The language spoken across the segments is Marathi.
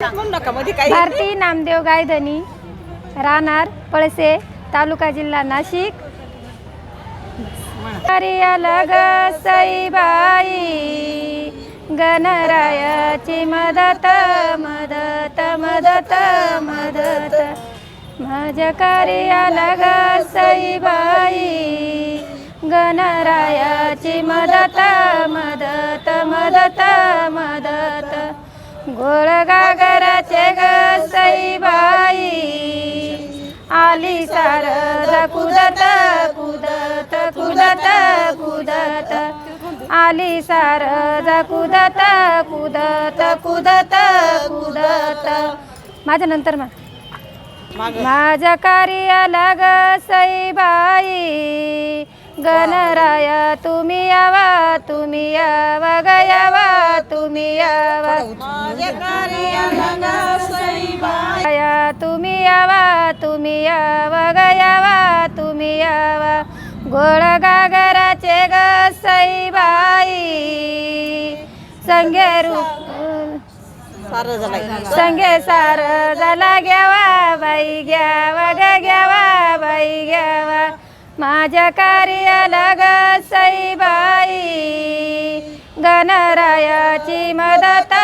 भारती नामदेव गायधनी राहणार पळसे तालुका जिल्हा नाशिक. कार्याला सईबाई गणरायाची मदत मदत मदत मदत. माझ्या कार्याला साईबाई सईबाई गणरायाची मदत मदत मदत मदत. गोळगा आली सारद कुदत कुदत कुदत कुदत आली सारद कुदत कुदत कुदत कुदत माझ्या नंतर मा. मागं. माझ्या कार्याला ग सईबाई गणराया तुम्ही यावा तुम्ही यावा ग यावा तुम्ही यावा. माझ्या कार्याला तुम्ही यावा ग यावा तुम्ही यावा. गोळ गागराचे ग सईबाई. संगे संगे सार झाला घ्यावा बाई घ्यावा ग घ्यावा बाई घ्यावा. माझ्या कार्याला ग सईबाई. गणरायाची मदत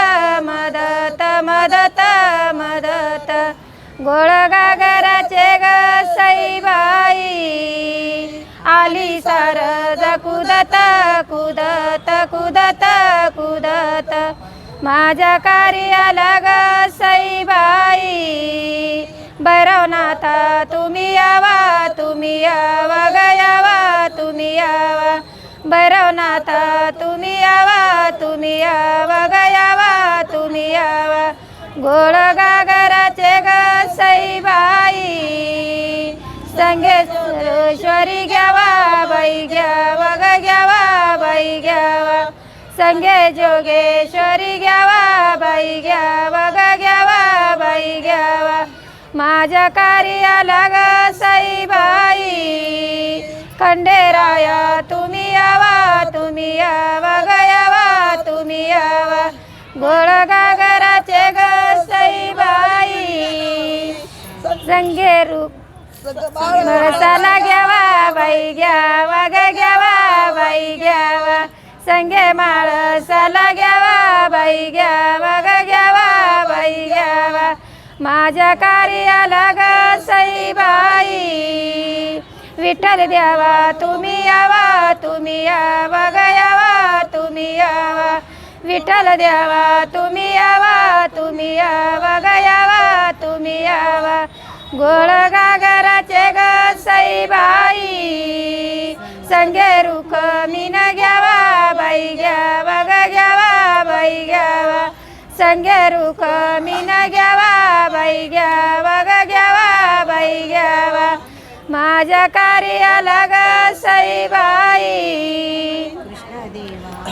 मदत मदत मदत. गोळ गागराचे कुदत कुदत कुदत कुदत. माझ्या कार्याला ग सईबाई. भैरवनाथा तुम्ही यावा तुम्ही यावा गयावा तुम्ही यावा. भैरवनाथा तुम्ही यावा तुम्ही यावा गयावा तुम्ही यावा. गोळ गागराचे ग सईबाई. संगे सुरेश्वरी घ्यावा बाई घ्या संगे जोगेश्वरी घ्यावा बाई घ्यावा ग घ्यावा बाई घ्यावा. माझ्या कार्याला ग सईबाई. खंडेराया तुम्ही यावा तुम्ही यावा ग यावा तुम्ही यावा. गोळ गागराचे ग सईबाई. संगे रूप मसाला घ्यावा बाई घ्यावा ग घ्यावा बाई घ्यावा. संगे माळसाला घ्यावा बाई घ्यावा ग घ्यावा बाई घ्यावा माझ्या कार्याला ग सईबाई विठ्ठल द्यावा तुम्ही यावा तुम्ही यावा ग यावा तुम्ही यावा विठ्ठल द्यावा तुम्ही यावा तुम्ही यावा ग यावा तुम्ही यावा गोळ गागराचे ग सईबाई संगे रुख मीन घ्यावा बाई घ्यावा ग घ्यावा बाई घ्यावा संगे रुख मीन घ्यावा बाई घ्यावा ग घ्यावा बाई घ्यावा माझ्या कार्याला ग सईबाई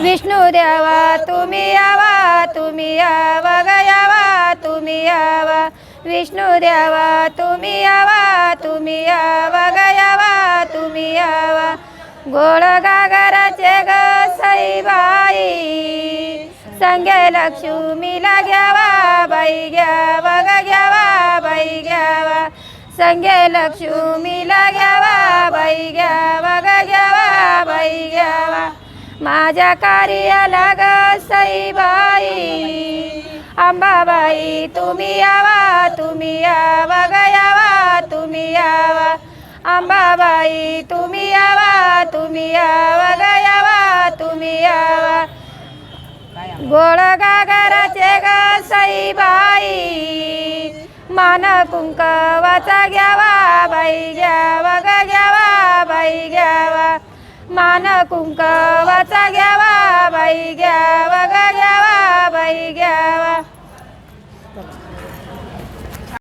विष्णू द्यावा तुम्ही यावा तुम्ही यावा ग यावा तुम्ही यावा विष्णू द्यावा तुम्ही यावा तुम्ही यावा ग यावा तुम्ही यावा गोळ गागरा बाई. बाई संगे लक्ष्मीला घ्यावा बाई घ्यावा ग घ्यावा बाई घ्यावा. संगे लक्ष्मीला घ्यावा बाई घ्यावा ग घ्यावा बाई घ्यावा. माझ्या कार्याला ग साईबाई अंबाबाई तुम्ही यावा तुम्ही यावा ग यावा तुम्ही यावा. अंबाबाई तुम्ही यावा तुम्ही यावा. यावा गोळ गागराचे ग सईबाई मान कुंकवाचा घ्यावा बाई घ्यावा ग घ्यावा बाई घ्यावा. मान कुंकवाचा